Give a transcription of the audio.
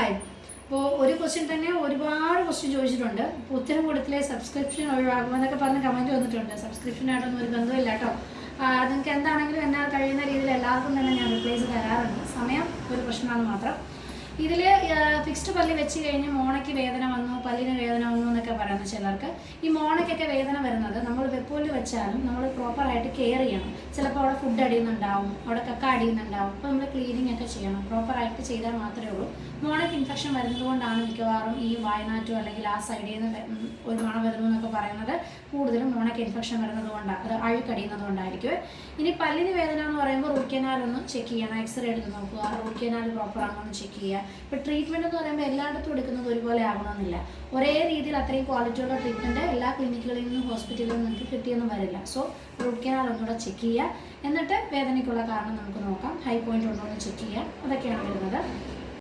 Hi അപ്പോൾ ഒരു question തന്നെ ഒരുപാട് ക്വസ്റ്റ്യൻ ചോദിച്ചിട്ടുണ്ട്. ഉത്തരം കൊടുത്തില്ലേ? സബ്സ്ക്രിപ്ഷൻ ഒഴിവാക്കുമെന്നൊക്കെ പറഞ്ഞ് കമന്റ് വന്നിട്ടുണ്ട്. സബ്സ്ക്രിപ്ഷനായിട്ടൊന്നും ഒരു ബന്ധമില്ല കേട്ടോ. നിങ്ങൾക്ക് എന്താണെങ്കിലും എന്നാൽ കഴിയുന്ന രീതിയിൽ എല്ലാവർക്കും തന്നെ ഞാൻ റിപ്ലേസ് തരാറുണ്ട്. സമയം ഒരു പ്രശ്നമാണ് മാത്രം. ഇതിൽ ഫിക്സ്ഡ് പല്ലി വെച്ച് കഴിഞ്ഞ് മോണയ്ക്ക് വേദന വന്നു പല്ലിന് വേദന പറയുന്ന ചിലർക്ക് ഈ മോണയ്ക്കൊക്കെ വേദന വരുന്നത് നമ്മൾ വെപ്പോൽ വെച്ചാലും നമ്മൾ പ്രോപ്പറായിട്ട് കെയർ ചെയ്യണം. ചിലപ്പോൾ അവിടെ ഫുഡ് അടിയുന്നുണ്ടാവും അവിടെ കക്ക അടിയുന്നുണ്ടാവും. അപ്പോൾ നമ്മൾ ക്ലീനിങ് ഒക്കെ ചെയ്യണം. പ്രോപ്പറായിട്ട് ചെയ്താൽ മാത്രമേ ഉള്ളൂ. മോണയ്ക്ക് ഇൻഫെക്ഷൻ വരുന്നത് കൊണ്ടാണ് മിക്കവാറും ഈ വായനാറ്റോ അല്ലെങ്കിൽ ആ സൈഡിൽ നിന്ന് ഒരു മണം വരുന്നു എന്നൊക്കെ പറയുന്നത് കൂടുതലും മോണയ്ക്ക് ഇൻഫെക്ഷൻ വരുന്നത് കൊണ്ടാണ് അത് അഴുക്കടിയുന്നത് കൊണ്ടായിരിക്കും. ഇനി പല്ലിന് വേദന എന്ന് പറയുമ്പോൾ റൂട്ട് കനാൽ ഒന്ന് ചെക്ക് ചെയ്യണം. എക്സ്റേ എടുത്ത് നോക്കുക. റൂട്ട് കനാൽ പ്രോപ്പർ ആണോ എന്ന് ചെക്ക് ചെയ്യുക. ഇപ്പോൾ ട്രീറ്റ്മെന്റ് എന്ന് പറയുമ്പോൾ എല്ലായിടത്തും എടുക്കുന്നത് ഒരുപോലെ ആകണമെന്നില്ല ഒരേ രീതിയിൽ അത്രയും ക്വാളിറ്റിയുള്ള ട്രീറ്റ്മെന്റ് എല്ലാ ക്ലിനിക്കുകളിൽ നിന്നും ഹോസ്പിറ്റലിൽ നിന്നും നിങ്ങൾക്ക് കിട്ടിയെന്നും വരില്ല. സോ റൂട്ട് കനാൽ ഒന്നുകൂടെ ചെക്ക് ചെയ്യുക. എന്നിട്ട് വേദനയ്ക്കുള്ള കാരണം നമുക്ക് നോക്കാം. ഹൈ പോയിന്റ് ഉണ്ടോ എന്ന് ചെക്ക് ചെയ്യുക. അതൊക്കെയാണ് വരുന്നത്.